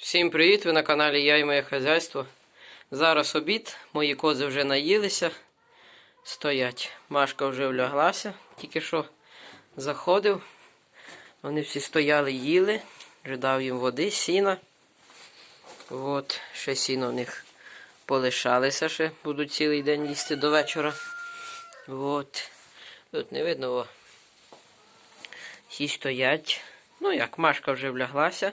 Всім привіт! Ви на каналі Я і моє хазяйство. Зараз обід, мої кози вже наїлися, стоять. Машка вже вляглася, тільки що заходив. Вони всі стояли, їли, вже дав їм води, сіна. От, ще сіно в них полишалися, ще будуть цілий день їсти до вечора. От. Тут не видно, о. Всі стоять. Ну як, Машка вже вляглася.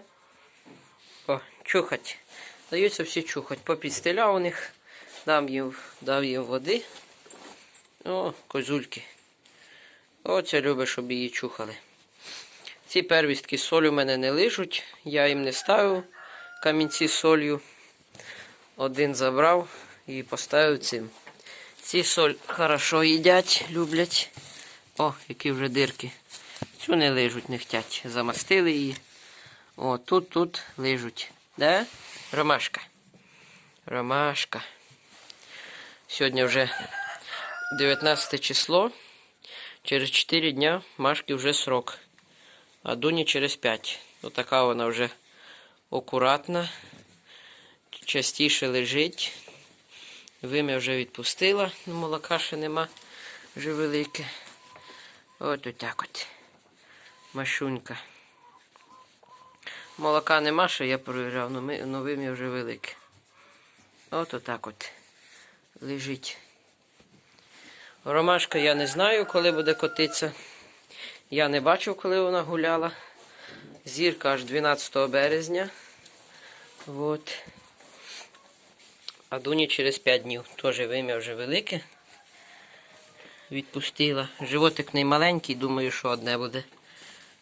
Чухать. Даються всі чухать. Попідстеляв у них, дам їм, дав їм води. О, козульки. Оце любить, щоб її чухали. Ці первістки з солью в мене не лижуть, я їм не ставив камінці солью. Один забрав і поставив цим. Ці соль хорошо їдять, люблять. О, які вже дирки. Цю не лижуть, не хотять. Замастили її. О, тут, тут лижуть. Да? Ромашка. Ромашка. Сьогодні вже 19 число. Через 4 дня Машки вже срок. А Дуні через 5. Отака вона вже акуратна. Частіше лежить. Вим'я вже відпустила, ну, молока ще нема вже велике. От отак от. Машунька. Молока нема, що я перевіряв, але ми, ну, вим'я вже велике. От отак от лежить. Ромашка я не знаю, коли буде котитися. Я не бачив, коли вона гуляла. Зірка аж 12 березня. От. А Дуні через 5 днів. Теж вим'я вже велике. Відпустила. Животик не маленький, думаю, що одне буде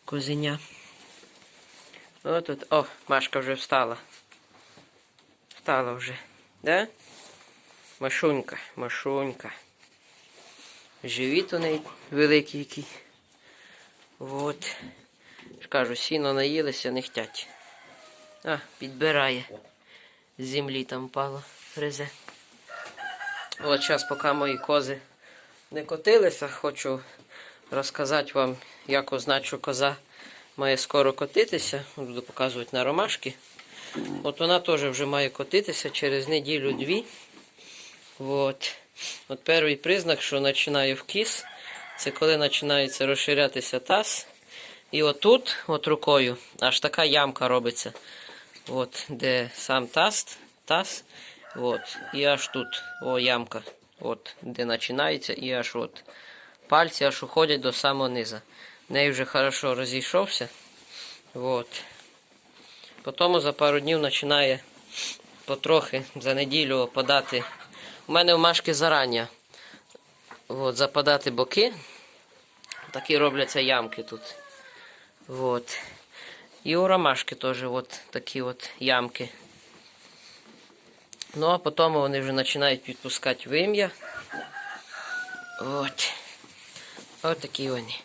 козеня. От от. О, Машка вже встала. Встала вже. Да? Машунька, Машунька. Живіт у неї великий який. От. Кажу, сіно наїлися, не хтять. А, підбирає. З землі там впало, гризе. От зараз, поки мої кози не котилися, хочу розказати вам, як означу коза має скоро котитися. Буду показувати на ромашки. От вона теж вже має котитися через неділю-дві. От. От перший признак, що починає вкіс, це коли починається розширятися таз. І отут, от рукою, аж така ямка робиться. От, де сам таз, таз. От. І аж тут, о, ямка. От, де починається, і аж от. Пальці аж уходять до самого низа. Неї вже хорошо розійшовся. От. Потім за пару днів починає потрохи за неділю опадати. У мене в машки зарання. От, западати боки. Такі робляться ямки тут. Вот. І у ромашки теж от такі от ямки. Ну, а потім вони вже починають підпускати вим'я. От. От такі вони.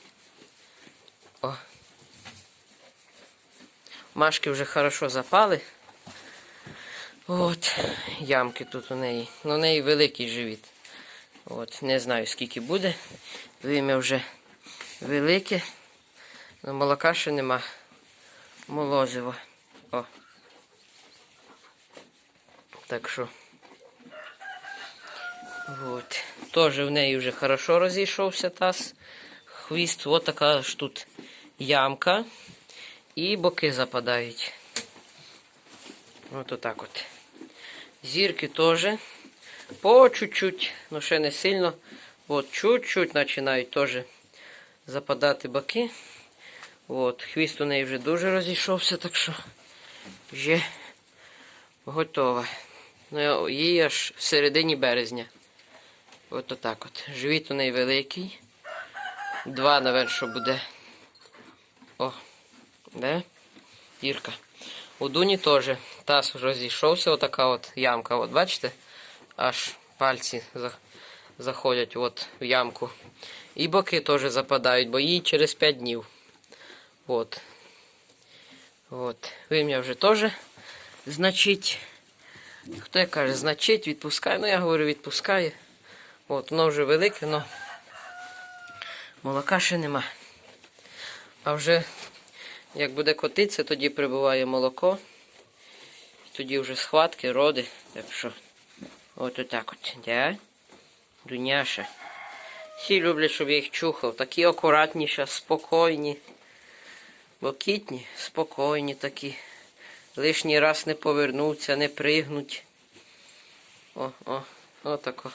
Машки вже хорошо запали. От. Ямки тут у неї. Ну, у неї великий живіт. От. Не знаю скільки буде. Вим'я вже велике. Ну, молока ще нема. Молозиво. О. Так що. Вот. Тоже в неї вже хорошо розійшовся таз. Хвіст, от така ж тут ямка. І боки западають. От отак от. Зірки теж. По чуть-чуть, ну ще не сильно. От чуть-чуть починають теж западати боки. От, хвіст у неї вже дуже розійшовся, так що вже готова. Ну, їй аж в середині березня. От отак от. Живіт у неї великий. Два, напевно, що буде. О, де? Дірка. У Дуні теж таз розійшовся, отака от ямка. От бачите? Аж пальці за- заходять от в ямку. І боки теж западають, бо їй через 5 днів. От. От. Вим'я вже теж значить. Хто як каже, значить, відпускає. Ну, я говорю, відпускає. От, воно вже велике, але молока ще нема. А вже як буде котитися, тоді прибуває молоко. тоді вже схватки, роди. Так що, от отак от. Да? Дуняша. Всі люблять, щоб я їх чухав. Такі акуратніші, спокійні. Бокітні, спокійні такі. Лишній раз не повернуться, не пригнуть. О, о, отако.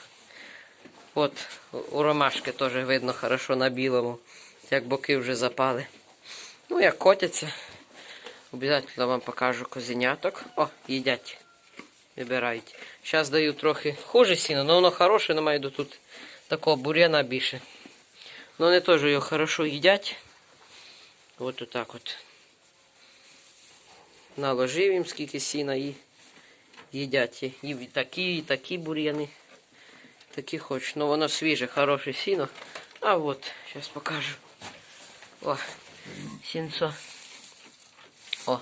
От у ромашки теж видно хорошо на білому, як боки вже запали. Ну, як котяться. Обов'язково вам покажу козеняток. О, їдять. Вибирають. Зараз даю трохи хуже сіно, але воно хороше, немає до тут такого бур'яна більше. Ну вони теж його хорошо їдять. От отак от. Наложив їм скільки сіна і їдять. І такі, і такі бур'яни. Такі хоч. Ну воно свіже, хороше сіно. А от, зараз покажу. О, сінцо. О.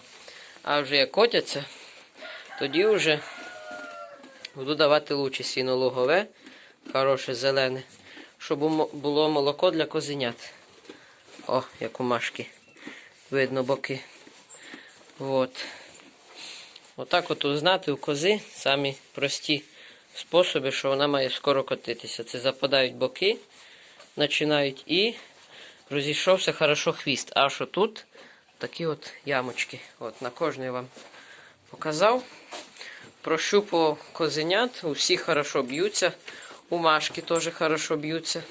А вже як котяться, тоді вже буду давати лучше сіно лугове, хороше зелене, щоб було молоко для козенят. О, як у машки. Видно боки. От. Отак от узнати у кози самі прості способи, що вона має скоро котитися. Це западають боки, починають і розійшовся хорошо хвіст. А що тут такі от ямочки. От на кожний вам показав. Прощупував козенят, у всіх хорошо б'ються. У машки теж хорошо б'ються.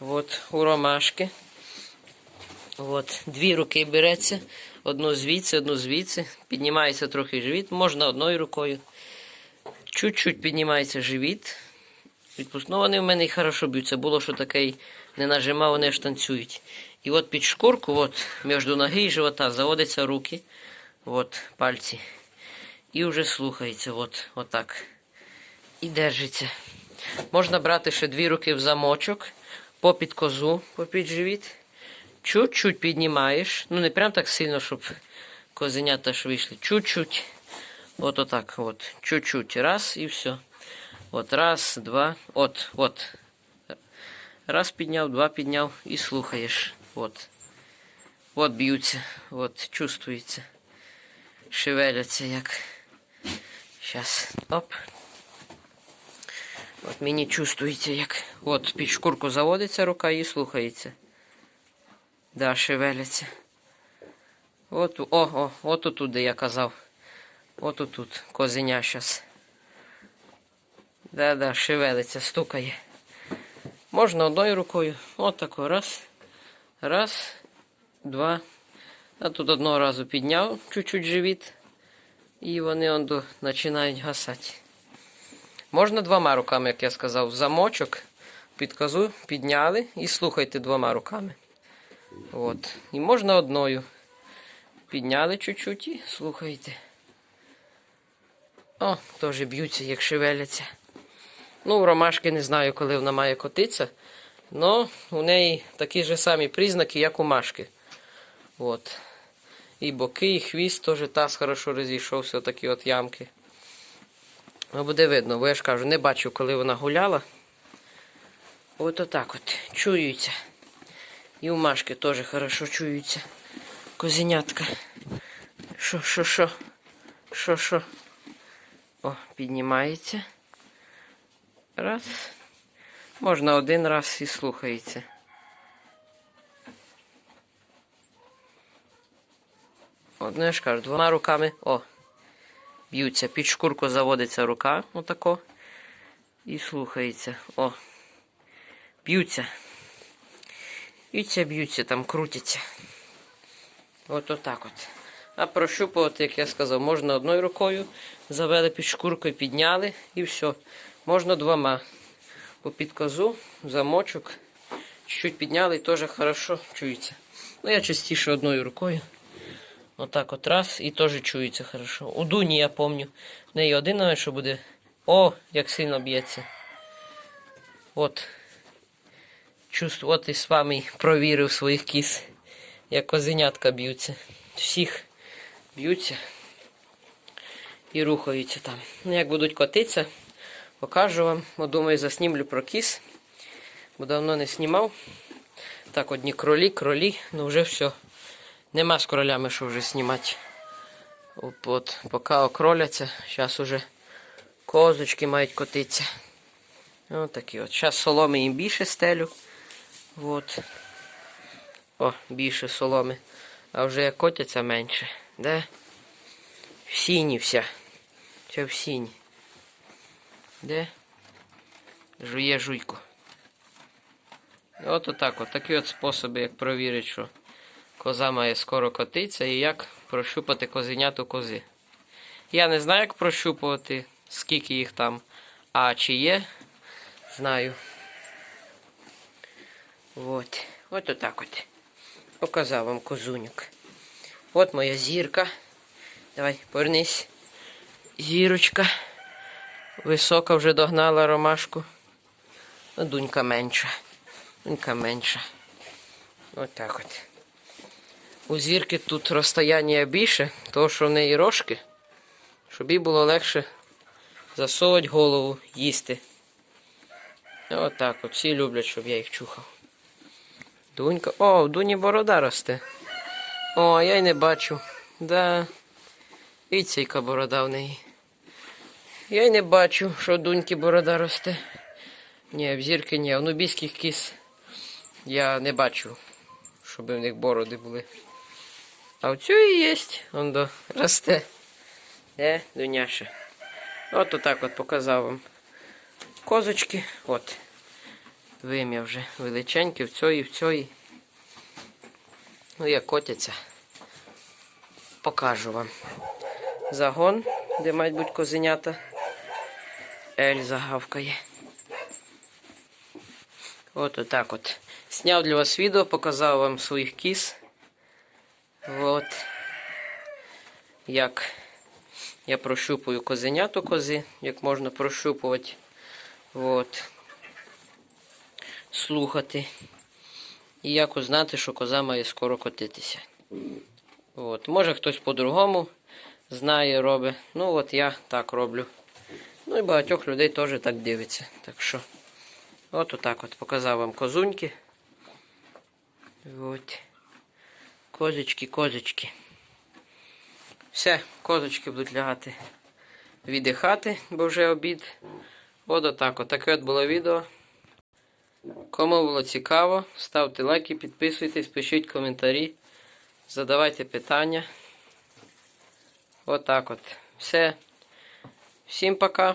От, у ромашки. От, дві руки береться, одну звідси, одну звідси. Піднімається трохи живіт, можна одною рукою. Чуть-чуть піднімається живіт. Відпуск- Ну, вони в мене і хорошо б'ються. Було, що таке не нажимав, вони аж танцюють. І от під шкурку, от, між ноги і живота заводяться руки, от, пальці. І вже слухається, от, отак. І держиться. Можна брати ще дві руки в замочок, попід козу, попід живіт. Чуть-чуть піднімаєш. Ну, не прям так сильно, щоб козенята ж вийшли. Чуть-чуть. От отак. От. Чуть-чуть. Раз і все. От раз, два. От, от. Раз підняв, два підняв і слухаєш. От. От б'ються. От, чувствується. Шевеляться як. Щас. Оп. От мені чувствується, як. От під шкурку заводиться рука і слухається. Да, шевеляться. От, о, о, от отут, де я казав. От отут, козеня щас. Да-да, шевелиться, стукає. Можна одною рукою. От тако. Раз. Раз, два. А тут одного разу підняв чуть-чуть живіт. І вони он до, починають гасати. Можна двома руками, як я сказав, замочок під козу підняли і слухайте двома руками. От. І можна одною. Підняли чуть-чуть і слухайте. О, теж б'ються, як шевеляться. Ну, у ромашки не знаю, коли вона має котитися. Но у неї такі ж самі признаки, як у машки. От. І боки, і хвіст теж таз хорошо розійшовся, такі от ямки. Ну, буде видно, бо я ж кажу, не бачу, коли вона гуляла. От отак от. Чуються. І у Машки теж хорошо чуються. Козенятка. Що, що, що? Що, що? О, піднімається. Раз. Можна один раз і слухається. Одне ж кажу, двома руками. О. Б'ються. Під шкурку заводиться рука. Отако. І слухається. О. Б'ються. Б'ються, б'ються, там крутяться. От отак от. А прощупувати, як я сказав, можна одною рукою. Завели під шкуркою, підняли і все. Можна двома. Попід козу, замочок. Чуть-чуть підняли і теж хорошо чується. Ну, я частіше одною рукою. Отак от раз і теж чується хорошо. У Дуні я пам'ятаю. В неї один що буде. О, як сильно б'ється. От. Чувств, от і з вами провірив своїх кіз, як козенятка б'ються. Всіх б'ються і рухаються там. Ну, як будуть котитися, покажу вам. Бо, думаю, заснімлю про кіз. Бо давно не знімав. Так, одні кролі, кролі, ну вже все. Нема з кролями, що вже знімати. От, от поки окроляться, зараз уже козочки мають котитися. Ось такі от. Зараз соломи їм більше стелю. От. О, більше соломи. А вже як котяться менше. Де? В сіні вся. Вся в сіні. Де? Жує жуйку. От отак от. Такі от способи, як провірити, що коза має скоро котитися і як прощупати козеняту кози. Я не знаю, як прощупувати, скільки їх там, а чи є, знаю. От. От отак от. Показав вам козуньок. От моя зірка. Давай, повернись. Зірочка. Висока вже догнала ромашку. Ну, дунька менша. Дунька менша. Отак от. У зірки тут розстояння більше, тому що в неї рожки, щоб їй було легше засовувати голову, їсти. Отак от. Всі люблять, щоб я їх чухав. Дунька. О, в Дуні борода росте. О, я й не бачу. Да. І цейка борода в неї. Я й не бачу, що в Дуньки борода росте. Ні, в зірки ні. В нубійських кіз я не бачу, щоб в них бороди були. А в цю і є. Он до росте. Де, Дуняша? От отак от показав вам. Козочки. От. Вим'я вже величенькі в цьої, в цьої. Ну, як котяться. Покажу вам. Загон, де мають бути козенята. Ель загавкає. От отак от. Сняв для вас відео, показав вам своїх кіз. От. Як я прощупую козеняту кози, як можна прощупувати. От. Слухати. І як узнати, що коза має скоро котитися. От. Може хтось по-другому знає, робить. Ну от я так роблю. Ну і багатьох людей теж так дивиться. Так що, от отак от показав вам козуньки. От. Козочки, козочки. Все, козочки будуть лягати віддихати, бо вже обід. От отак. От таке от було відео. Кому було цікаво, ставте лайки, підписуйтесь, пишіть коментарі, задавайте питання. Отак от. Все. Всім пока.